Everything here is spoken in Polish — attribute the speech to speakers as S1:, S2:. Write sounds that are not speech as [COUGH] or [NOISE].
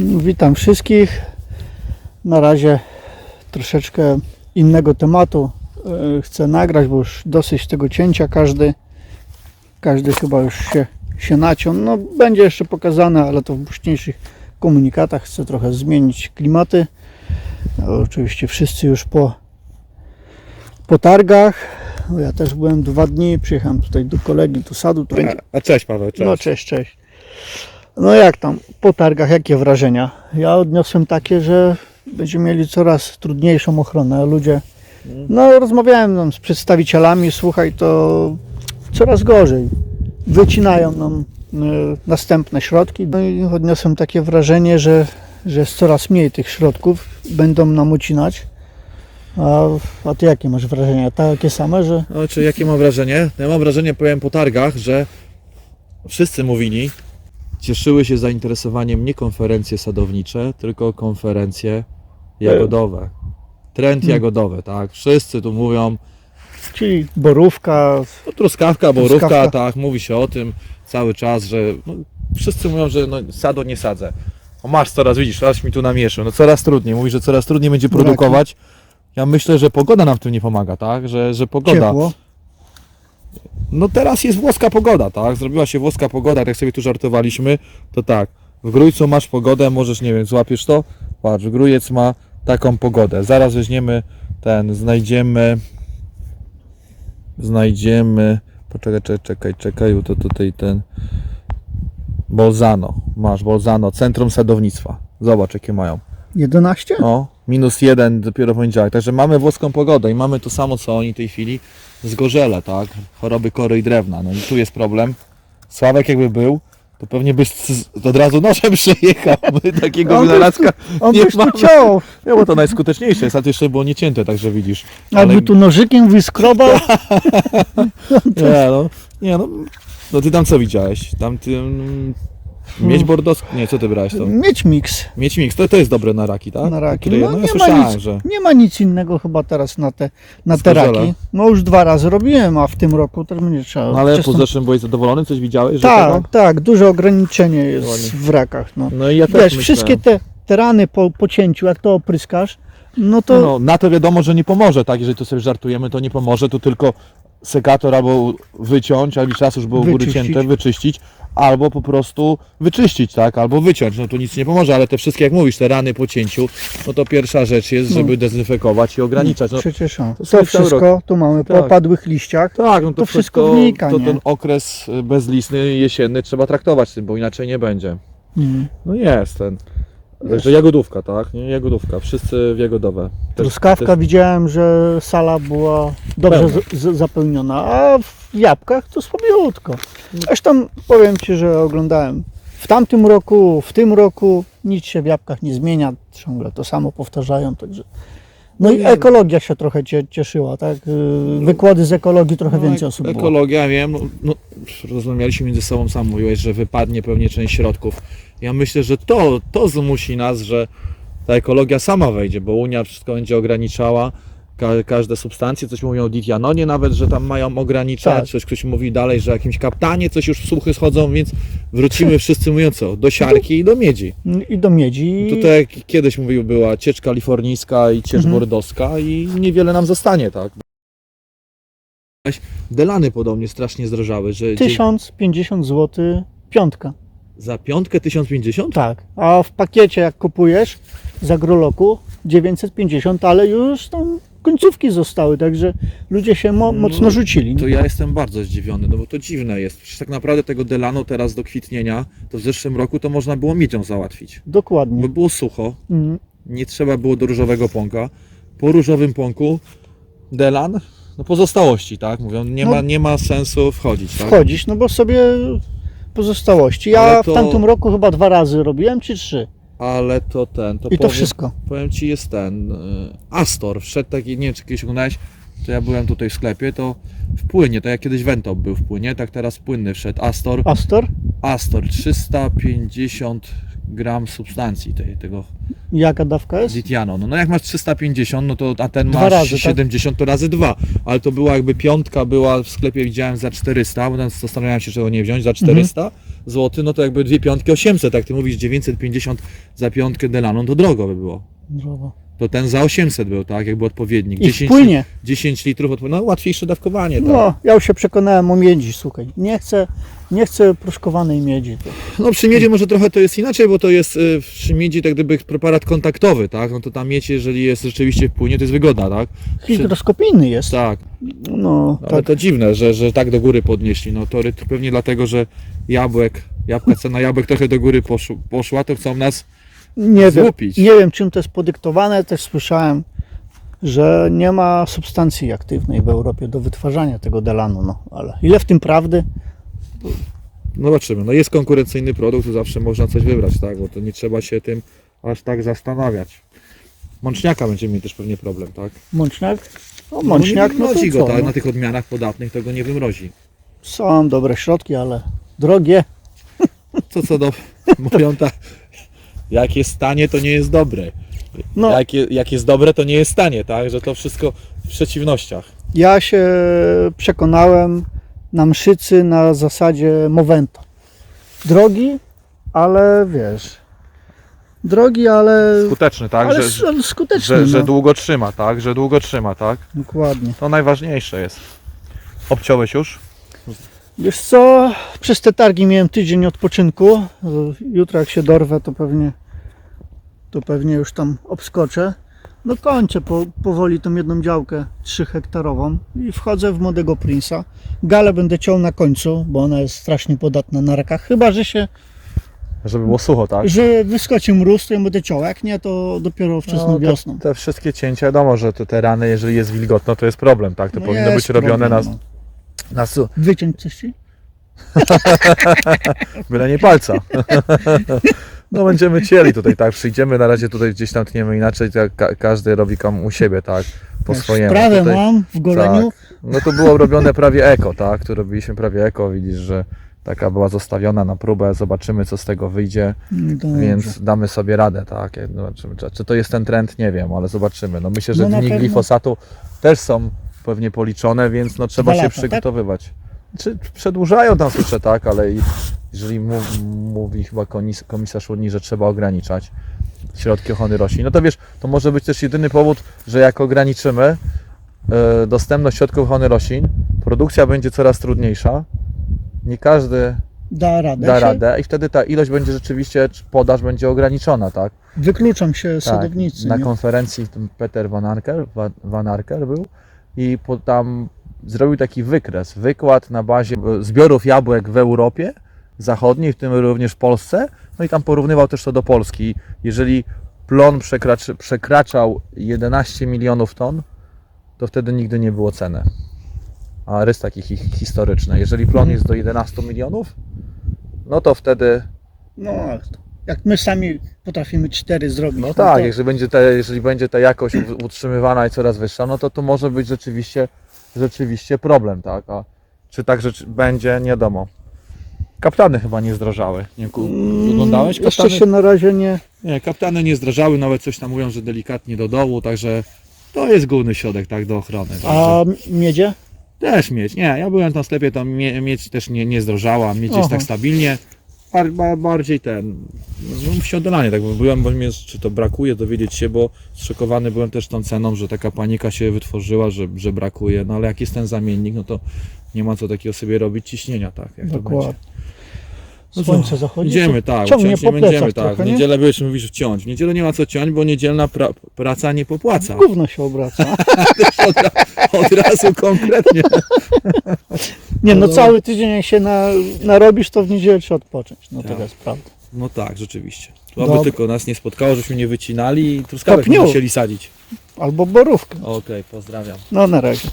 S1: Witam wszystkich. Na razie troszeczkę innego tematu e, chcę nagrać, bo już dosyć tego cięcia każdy, każdy chyba już się, się naciął. No, będzie jeszcze pokazane, ale to w późniejszych komunikatach. Chcę trochę zmienić klimaty. No, oczywiście wszyscy już po, po targach. No, Ja też byłem dwa dni, przyjechałem tutaj do kolegi, do sadu. To
S2: A, a cześć Paweł, cześć.
S1: no cześć, cześć. No jak tam po targach, jakie wrażenia? Ja odniosłem takie, że będziemy mieli coraz trudniejszą ochronę. Ludzie, no rozmawiałem z przedstawicielami, słuchaj, to coraz gorzej. Wycinają nam y, następne środki. No i odniosłem takie wrażenie, że, że jest coraz mniej tych środków, będą nam ucinać. A, a ty jakie masz wrażenia? Takie same, że
S2: No, czy jakie mam wrażenie? No, Ja mam wrażenie, powiem po targach, że wszyscy mówili, cieszyły się zainteresowaniem nie konferencje sadownicze, tylko konferencje jagodowe. Trend
S1: Hmm.
S2: jagodowy, tak? Wszyscy tu mówią,
S1: czyli borówka,
S2: no, truskawka, borówka,
S1: Truskawka.
S2: tak, mówi się o tym cały czas, że no, wszyscy mówią, że no, sado nie sadzę. O masz coraz, widzisz, teraz mi tu namieszył, no coraz trudniej, mówi, że coraz trudniej będzie
S1: Braki.
S2: produkować. Ja myślę, że pogoda nam w tym nie pomaga, tak? Że, że pogoda.
S1: ciepło.
S2: No teraz jest włoska pogoda, tak? Zrobiła się włoska pogoda, tak sobie tu żartowaliśmy, to tak. W Grójcu masz pogodę, możesz, nie wiem, złapiesz to? Patrz, Grójec ma taką pogodę. Zaraz weźmiemy ten, znajdziemy, znajdziemy, poczekaj, czekaj, czekaj, czekaj, to tutaj ten, Bolzano, masz Bolzano, Centrum Sadownictwa. Zobacz, jakie mają.
S1: 11?
S2: O, minus jeden dopiero w poniedziałek. Także mamy włoską pogodę i mamy to samo co oni w tej chwili z gorzele, tak? Choroby kory i drewna. No i tu jest problem. Sławek jakby był, to pewnie byś od razu nożem [LAUGHS] przyjechał. My takiego
S1: by
S2: wynalazka
S1: On
S2: nie
S1: byś
S2: mamy.
S1: ciął,
S2: Nie, bo to najskuteczniejsze jest, a to jeszcze było niecięte, także widzisz.
S1: albo tu nożykiem wyskrobał. [LAUGHS]
S2: Nie no, nie no, no ty tam co widziałeś? Tam ty... mm, Miedź bordowską? Nie, co ty brałeś tam?
S1: Mieć miks
S2: Miedź mix, to, to jest dobre na raki, tak?
S1: na raki.
S2: Kryje?
S1: No,
S2: No, ja
S1: nie, ma
S2: słyszałem,
S1: nic,
S2: że...
S1: nie ma nic innego chyba teraz na te, na te raki. No już dwa razy robiłem, a w tym roku też będzie trzeba.
S2: No ale
S1: wczesną-
S2: po zeszłym byłeś zadowolony? Coś widziałeś? że
S1: Tak,
S2: tego?
S1: tak, duże ograniczenie jest w rakach. No.
S2: No i ja też
S1: Wiesz,
S2: myślałem.
S1: wszystkie te, te rany po, po cięciu, jak to opryskasz, no to
S2: No, na to wiadomo, że nie pomoże, tak? Jeżeli to sobie żartujemy, to nie pomoże, to tylko sekator albo wyciąć, albo czas już było u góry
S1: Wyczyścić.
S2: cięte, wyczyścić, albo po prostu wyczyścić, tak? Albo wyciąć, no to nic nie pomoże, ale te wszystkie, jak mówisz, te rany po cięciu, no to pierwsza rzecz jest,
S1: No.
S2: żeby dezynfekować i ograniczać. No,
S1: przecież o,
S2: to
S1: to, wszystko tu mamy po
S2: Tak.
S1: opadłych liściach.
S2: tak, no to,
S1: to wszystko
S2: wszystko,
S1: wnika,
S2: to
S1: nie?
S2: ten okres y, bezlistny, jesienny trzeba traktować tym, bo inaczej nie będzie.
S1: Mm.
S2: No jest ten. Także jagodówka, tak? Nie, jagodówka, wszyscy w jagodowe. Też-
S1: Truskawka
S2: też-
S1: widziałem, że sala była dobrze
S2: Pełna.
S1: z, z, zapełniona, a w jabłkach to słabiutko. Zresztą powiem Ci, że oglądałem w tamtym roku, w tym roku nic się w jabłkach nie zmienia, ciągle to samo powtarzają, także... No i ekologia się trochę cie, cieszyła, tak? Yy, Wykłady z ekologii trochę
S2: No,
S1: więcej osób było.
S2: Ekologia, wiem, no, no, rozmawialiśmy między sobą, sam mówiłeś, że wypadnie pewnie część środków. Ja myślę, że to, to zmusi nas, że ta ekologia sama wejdzie, bo Unia wszystko będzie ograniczała, ka każde substancje, coś mówią o ditianonie nawet, że tam mają ograniczać,
S1: Tak.
S2: coś ktoś mówi dalej, że jakimś kaptanie coś już słuchy schodzą, więc wrócimy [LAUGHS] wszyscy mówiąc co, do siarki i do miedzi.
S1: I do miedzi.
S2: To tak jak kiedyś mówił, była ciecz kalifornijska i ciecz
S1: Mhm.
S2: i niewiele nam zostanie, tak? Delany podobnie strasznie zdrożały, że dzie-
S1: 1050 zł piątka.
S2: za piątkę 1050?
S1: Tak, a w pakiecie jak kupujesz z agroloku 950, ale już tam końcówki zostały, także ludzie się mo- mocno
S2: No,
S1: rzucili.
S2: To ja jestem bardzo zdziwiony, no bo to dziwne jest. Przecież tak naprawdę tego Delano teraz do kwitnienia, to w zeszłym roku to można było miedzią załatwić.
S1: Dokładnie.
S2: Bo było sucho,
S1: Mm.
S2: nie trzeba było do różowego pąka. Po różowym pąku Delan, no pozostałości, tak? Mówią, nie,
S1: No.
S2: ma, nie ma sensu wchodzić, tak?
S1: Wchodzisz, no bo sobie pozostałości. Ja
S2: to-
S1: w tamtym roku chyba dwa razy robiłem, czy trzy.
S2: Ale to ten, to
S1: I to
S2: powiem,
S1: wszystko.
S2: powiem Ci jest ten, y, Astor, wszedł taki, nie wiem czy kiedyś oglądałeś, to ja byłem tutaj w sklepie, to w płynie, to jak kiedyś Ventop był w płynie, tak teraz płynny wszedł Astor,
S1: Astor?
S2: Astor 350 gram substancji tej, tego
S1: Jaka dawka jest?
S2: Zitiano. No, no jak masz 350, no to a ten
S1: Dwa
S2: masz
S1: razy, tak?
S2: 70, to razy dwa. Ale to była jakby piątka, była w sklepie widziałem za 400, bo tam zastanawiałem się, czego nie wziąć, za 400
S1: Mhm.
S2: zł, no to jakby dwie piątki 800, jak ty mówisz 950 za piątkę Delano, to drogo by było.
S1: Zdrowo.
S2: To ten za 800 był, tak? Jakby odpowiednik.
S1: I wpłynie.
S2: 10 litrów, odpo- no łatwiejsze dawkowanie, tak?
S1: No, ja już się przekonałem o miedzi, słuchaj. Nie chcę, nie chcę proszkowanej miedzi. To.
S2: No przy miedzie może trochę to jest inaczej, bo to jest y, przy miedzi tak gdyby preparat kontaktowy, tak? No to ta miedź, jeżeli jest rzeczywiście w płynie, to jest wygodna, tak? Przy,
S1: jest.
S2: tak,
S1: No,
S2: ale
S1: tak.
S2: to dziwne, że, że tak do góry podnieśli. No to pewnie dlatego, że jabłek, jabłka, cena jabłek trochę do góry poszł, poszła, to chcą nas
S1: Nie wiem,
S2: złupić.
S1: nie wiem, czym to jest podyktowane. Też słyszałem, że nie ma substancji aktywnej w Europie do wytwarzania tego delanu. No, ale ile w tym prawdy?
S2: No zobaczymy. No jest konkurencyjny produkt, to zawsze można coś wybrać, tak? Bo to nie trzeba się tym aż tak zastanawiać. Mączniaka będziemy mieli też pewnie problem, tak?
S1: Mączniak? No, mączniak,
S2: nie
S1: no
S2: wymrozi
S1: co?
S2: go, tak?
S1: no?
S2: Na tych odmianach podatnych to go nie wymrozi.
S1: Są dobre środki, ale drogie.
S2: Co co do... [LAUGHS] Mówią tak... Jak jest tanie, to nie jest dobre.
S1: No,
S2: Jak, je, jak jest dobre, to nie jest tanie, tak? Że to wszystko w przeciwnościach.
S1: ja się przekonałem na mszycy na zasadzie Movento. Drogi, ale wiesz, drogi, ale,
S2: Skuteczny, tak?
S1: ale
S2: że,
S1: skuteczny.
S2: że, że
S1: no.
S2: długo trzyma, tak? Że długo trzyma, tak?
S1: Dokładnie.
S2: To najważniejsze jest. Obciąłeś już?
S1: Wiesz co, przez te targi miałem tydzień odpoczynku. Jutro jak się dorwę, to pewnie, to pewnie już tam obskoczę. No kończę po, powoli tą jedną działkę 3 hektarową i wchodzę w młodego Prince'a. Galę będę ciął na końcu, bo ona jest strasznie podatna na rakach. Chyba, że się,
S2: Żeby było sucho, tak?
S1: że wyskoczy mróz, to ją będę ciął. Jak nie, to dopiero wczesną
S2: No,
S1: wiosną.
S2: te, te wszystkie cięcia, wiadomo, że te, te rany, jeżeli jest wilgotno, to jest problem, tak? To
S1: No
S2: powinno być robione
S1: problem,
S2: na,
S1: no.
S2: Na su-
S1: Wyciąć coś ci? [LAUGHS]
S2: byle nie palca. [LAUGHS] No będziemy cieli tutaj, tak? Przyjdziemy, na razie tutaj gdzieś tam tniemy inaczej, tak ka- każdy robi kam u siebie, tak? Po
S1: Wiesz,
S2: swojemu.
S1: Sprawę
S2: Tutaj-
S1: mam w goleniu.
S2: No to było robione prawie eko, tak? Tu robiliśmy prawie eko, widzisz, że taka była zostawiona na próbę, zobaczymy co z tego wyjdzie,
S1: No dobrze.
S2: więc damy sobie radę, tak? Jak Zobaczymy, czy, czy to jest ten trend, nie wiem, ale zobaczymy. No myślę, że
S1: No na
S2: dni
S1: pewno.
S2: glifosatu też są pewnie policzone, więc no trzeba
S1: Dwa
S2: się
S1: lata, tak?
S2: przygotowywać. Czy przedłużają tam słyszę, tak, ale i- jeżeli mów, mówi chyba komis- komisarz Unii, że trzeba ograniczać środki ochrony roślin, no to wiesz, to może być też jedyny powód, że jak ograniczymy e, dostępność środków ochrony roślin, produkcja będzie coraz trudniejsza, nie każdy
S1: Da radę.
S2: da
S1: się?
S2: radę i wtedy ta ilość będzie rzeczywiście, czy podaż będzie ograniczona, tak?
S1: Wykluczam się
S2: Tak,
S1: sadownicy.
S2: na
S1: nie?
S2: konferencji ten Peter Van Arker, Van, Van Arker był i po, tam zrobił taki wykres, wykład na bazie zbiorów jabłek w Europie Zachodniej, w tym również w Polsce, no i tam porównywał też to do Polski. Jeżeli plon przekraczał 11 milionów ton, to wtedy nigdy nie było ceny. A rys taki hi- historyczny. Jeżeli plon
S1: Mhm.
S2: jest do 11 milionów, no to wtedy
S1: No, jak my sami potrafimy cztery zrobić.
S2: No tak,
S1: to,
S2: jeżeli będzie, te, jeżeli będzie ta jakość utrzymywana i coraz wyższa, no to to może być rzeczywiście, rzeczywiście problem, tak? A czy tak rzeczy będzie, nie wiadomo. Kaptany chyba nie zdrożały. Nie
S1: Mm,
S2: oglądałeś?
S1: Jeszcze
S2: Kaptany,
S1: się na razie nie.
S2: nie, kaptany nie zdrażały, nawet coś tam mówią, że delikatnie do dołu, także to jest główny środek, tak, do ochrony.
S1: A
S2: Także
S1: miedzie?
S2: też mieć, nie, ja byłem tam w sklepie, tam mie, mieć też nie, nie zdrożała, mieć jest tak stabilnie, bardziej ten, no wsiodolanie, tak bo byłem, bo mnie, czy to brakuje, dowiedzieć się, bo zszokowany byłem też tą ceną, że taka panika się wytworzyła, że, że brakuje, no ale jak jest ten zamiennik, no to nie ma co takiego sobie robić ciśnienia, tak, jak to
S1: Dokładnie.
S2: będzie. No
S1: Słońce zachodzi.
S2: Idziemy, tak,
S1: Ciągnie po
S2: nie będziemy, tak,
S1: trochę,
S2: w
S1: nie?
S2: niedzielę byłeś, mówisz wciąć, w niedzielę nie ma co ciąć, bo niedzielna pra, praca nie popłaca,
S1: Gówno się obraca. [LAUGHS]
S2: od, ra, od razu konkretnie.
S1: Nie no,
S2: No.
S1: cały tydzień jak się na, narobisz, to w niedzielę trzeba odpocząć. No
S2: Tak.
S1: to jest prawda.
S2: No tak, rzeczywiście. Tu aby tylko nas nie spotkało, żeśmy nie wycinali i truskawek nie musieli sadzić.
S1: Albo borówkę.
S2: Okej, pozdrawiam.
S1: No na razie.